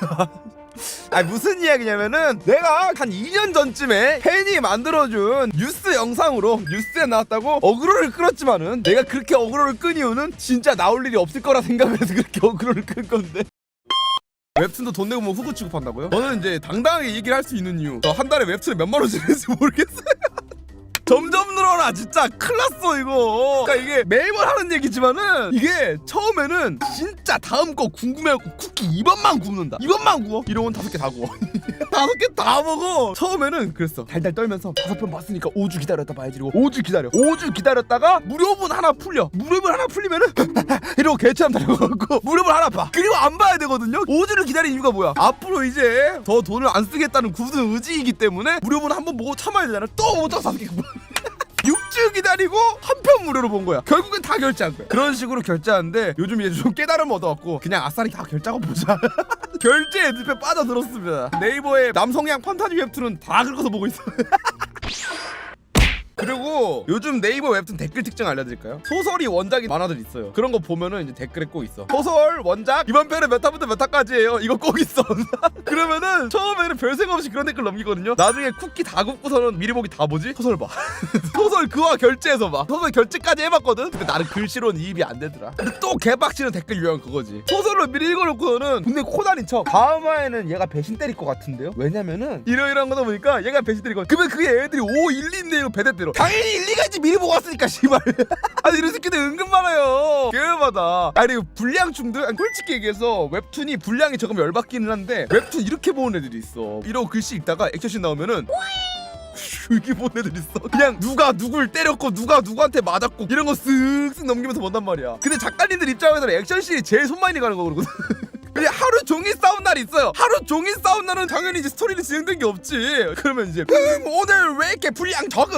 아 무슨 이야기냐면은 내가 한 2년 전쯤에 팬이 만들어준 뉴스 영상으로 뉴스에 나왔다고 어그로를 끌었지만은 내가 그렇게 어그로를 끈 이유는 진짜 나올 일이 없을 거라 생각해서 그렇게 어그로를 끈 건데. 웹툰도 돈 내고 뭐 후보 취급한다고요? 저는 이제 당당하게 얘기를 할 수 있는 이유. 저 한 달에 웹툰에 몇만 원 주는지 모르겠어요 진짜 큰일 났어 이거. 그러니까 이게 매번 하는 얘기지만은 이게 처음에는 진짜 다음 거 궁금해갖고 쿠키 2번만 굽는다. 2번만 구워. 이러면 다섯 개 다 구워. 다섯 개 다 먹어. 처음에는 그랬어. 달달 떨면서 다섯 번 봤으니까 5주 기다렸다 봐야지. 이러고 5주 기다려. 5주 기다렸다가 무료분 하나 풀려. 무료분 하나 풀리면은 이러고 개처럼 달려가고 무료분 하나 봐. 그리고 안 봐야 되거든요. 5주를 기다린 이유가 뭐야? 앞으로 이제 더 돈을 안 쓰겠다는 굳은 의지이기 때문에 무료분 한 번 보고 참아야 되잖아. 또 5주 다섯 개 6주 기다리고 한 편 무료로 본 거야. 결국엔 다 결제한 거야. 그런 식으로 결제하는데 요즘 이제 좀 깨달음 얻어갖고 그냥 아싸리 다 결제하고 보자. 결제에 늪에 빠져들었습니다. 네이버에 남성향 판타지 웹툰은 다 긁어서 보고 있어. 그리고 요즘 네이버 웹툰 댓글 특징 알려드릴까요? 소설이 원작이 만화들 있어요. 그런 거 보면은 이제 댓글에 꼭 있어. 소설 원작 이번 편에 몇 화부터 몇 화까지예요. 이거 꼭 있어. 그러면은 처음에는 별 생각 없이 그런 댓글 넘기거든요. 나중에 쿠키 다 굽고서는 미리 보기 다 보지? 소설 봐. 소설 그와 결제해서 봐. 소설 결제까지 해봤거든. 근데 나는 글씨로는 이입이 안 되더라. 또 개박치는 댓글 유형 그거지. 소설로 미리 읽어놓고는 근데 코난인 척. 다음 화에는 얘가 배신 때릴 것 같은데요? 왜냐면은 이러이러한 거다 보니까 얘가 배신 때리고 그러면 그게 애들이 5, 1, 2인데 배대 대로 당연히 1, 2가지 미리 보고 왔으니까 씨발. 아니 이런 새끼들 은근 많아요. 개열받아. 아니 그리고 불량충들 아니, 솔직히 얘기해서 웹툰이 분량이 적으면 열받기는 한데 웹툰 이렇게 보는 애들이 있어. 이러고 글씨 읽다가 액션씬 나오면은 이렇게 본 애들 있어. 그냥 누가 누굴 때렸고 누가 누구한테 맞았고 이런 거 쓱쓱 넘기면서 본단 말이야. 근데 작가님들 입장에서는 액션씬이 제일 손 많이 가는 거거든. 그냥 하루 종일 싸운 날이 있어요. 하루 종일 싸운 날은 당연히 이제 스토리는 진행된 게 없지. 그러면 이제 음, 오늘 왜 이렇게 분량 적음?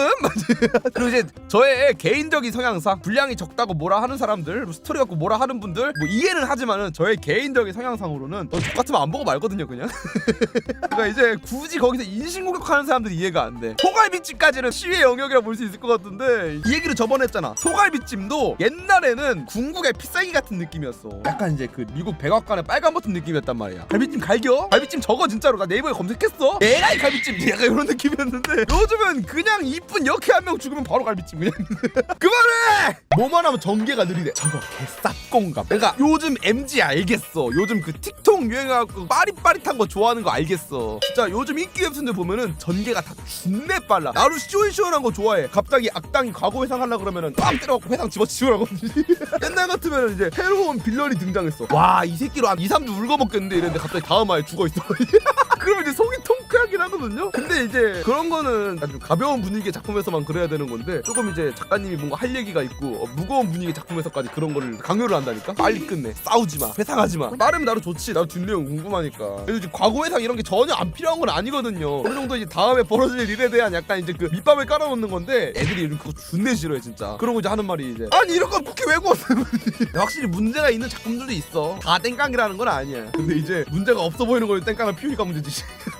그리고 이제 저의 개인적인 성향상 분량이 적다고 뭐라 하는 사람들, 뭐 스토리 갖고 뭐라 하는 분들 뭐 이해는 하지만은 저의 개인적인 성향상으로는 너 똑같으면 안 보고 말거든요, 그냥. 그러니까 이제 굳이 거기서 인신공격하는 사람들이 이해가 안 돼. 소갈비찜까지는 시위의 영역이라 볼 수 있을 것 같은데 이 얘기를 저번에 했잖아. 소갈비찜도 옛날에는 궁극의 피싸기 같은 느낌이었어. 약간 이제 그 미국 백악관의 빨간 버튼 느낌이었 단 말이야. 갈비찜 갈겨? 갈비찜 저거 진짜로 나 네이버에 검색했어. 에라이 갈비찜 약간 이런 느낌이었는데 요즘은 그냥 이쁜 역해 한 명 죽으면 바로 갈비찜 그냥. 그만해! 뭐만 하면 전개가 느리대. 저거 개쌉공감. 내가 요즘 MG 알겠어. 요즘 그 틱톡 유행하고 빠릿빠릿한 거 좋아하는 거 알겠어. 진짜 요즘 인기 웹툰들 보면은 전개가 다 준내 빨라. 나도 시원시원한 거 좋아해. 갑자기 악당이 과거 회상 하려 그러면은 빵 때려갖고 회상 집어치우라고. 옛날 같으면 이제 새로운 빌런이 등장했어. 와, 이 새끼로 한 2, 3주 울거먹 겠는데 이랬는데 갑자기 다음 화에 죽어 있어. 그러면 이제 통쾌 하거든요. 근데 이제 그런 거는 아주 가벼운 분위기의 작품에서만 그래야 되는 건데 조금 이제 작가님이 뭔가 할 얘기가 있고 어, 무거운 분위기 작품에서까지 그런 거를 강요를 한다니까. 빨리 끝내. 싸우지 마. 회상하지 마. 빠르면 나도 좋지. 나도 뒷내용 궁금하니까. 그래서 이제 과거 회상 이런 게 전혀 안 필요한 건 아니거든요. 어느 정도 이제 다음에 벌어질 일에 대한 약간 이제 그 밑밥을 깔아놓는 건데 애들이 이런 그거 준내 싫어해 진짜. 그런 거 이제 하는 말이 이제 아니 이런 건 쿠키 왜 구웠어? 확실히 문제가 있는 작품들도 있어. 다 땡깡이라는 건 아니야. 근데 이제 문제가 없어 보이는 걸 땡깡을 피우니까 문제지.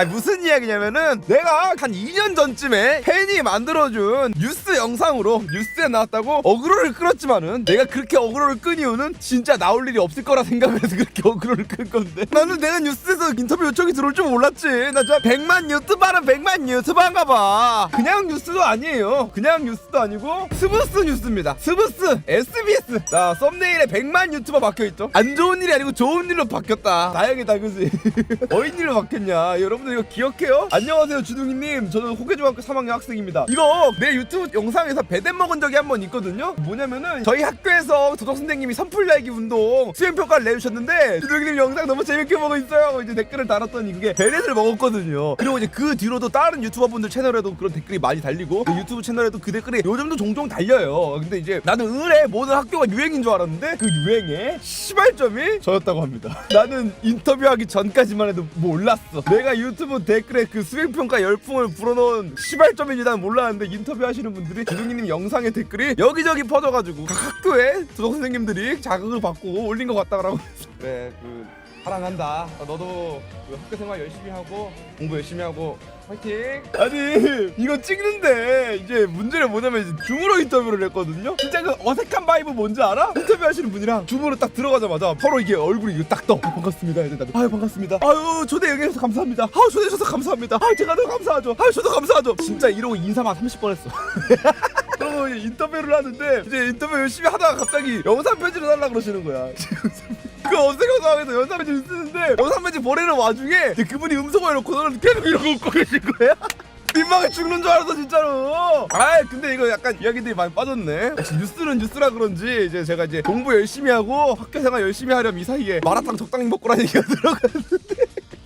아 무슨 이야기냐면은 내가 한 2년 전쯤에 팬이 만들어준 뉴스 영상으로 뉴스에 나왔다고 어그로를 끌었지만은 내가 그렇게 어그로를 끈 이유는 진짜 나올 일이 없을 거라 생각해서 그렇게 어그로를 끈 건데. 나는 내가 뉴스에서 인터뷰 요청이 들어올 줄 몰랐지. 나 진짜 100만 유튜버는 100만 유튜버인가 봐. 그냥 뉴스도 아니에요. 그냥 뉴스도 아니고 스브스 뉴스입니다. 스브스 SBS 자 썸네일에 100만 유튜버 박혀있죠. 안 좋은 일이 아니고 좋은 일로 바뀌었다. 다행이다 그지? 어인 일로 바뀌었냐? 여러분들 이거 기억해요? 안녕하세요 주둥이님. 저는 호계중학교 3학년 학생입니다. 이거 내 유튜브 영상에서 배대 먹은 적이 한 번 있거든요? 뭐냐면은 저희 학교에서 도덕 선생님이 선풀 날기 운동 수행 평가를 내주셨는데 주둥이님 영상 너무 재밌게 보고 있어요 이제 댓글을 달았더니 그게 베넷을 먹었거든요. 그리고 이제 그 뒤로도 다른 유튜버분들 채널에도 그런 댓글이 많이 달리고 그 유튜브 채널에도 그 댓글이 요즘도 종종 달려요. 근데 이제 나는 의뢰 모든 학교가 유행인 줄 알았는데 그 유행의 시발점이 저였다고 합니다. 나는 인터뷰하기 전까지만 해도 몰랐어. 내가 유 튜브 댓글에 그 수행평가 열풍을 불어넣은 시발점인지 난 몰랐는데 인터뷰 하시는 분들이 주둥이님 영상의 댓글이 여기저기 퍼져가지고 각 학교에 도덕 선생님들이 자극을 받고 올린 것 같다라고. 그래 그 사랑한다. 어, 너도 그 학교 생활 열심히 하고 공부 열심히 하고 파이팅! 아니 이거 찍는데 이제 문제는 뭐냐면 이제 줌으로 인터뷰를 했거든요? 진짜 그 어색한 바이브 뭔지 알아? 인터뷰 하시는 분이랑 줌으로 딱 들어가자마자 서로 이게 얼굴이 이거 딱떠. 반갑습니다. 이제 나도. 아유 반갑습니다. 아유 초대 응해주셔서 감사합니다. 아유 초대해 주셔서 감사합니다. 아유 제가 더 감사하죠. 아유 저도 감사하죠. 진짜 이러고 인사만 30번 했어. 그러고 인터뷰를 하는데 이제 인터뷰 열심히 하다가 갑자기 영상 편지를 달라 그러시는 거야. 그 어색한 상황에서 편지를 쓰는데 편지 보내는 와중에 그분이 음성을 해놓고 너는 계속 이러고 웃고 계신 거야. 민망해 죽는 줄 알았어 진짜로. 아 근데 이거 약간 이야기들이 많이 빠졌네. 뉴스는 뉴스라 그런지 이제 제가 이제 공부 열심히 하고 학교 생활 열심히 하려면 이 사이에 마라탕 적당히 먹고라는 얘기가 들어갔는데.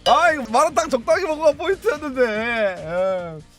아 이거 마라탕 적당히 먹어가 포인트였는데. 예.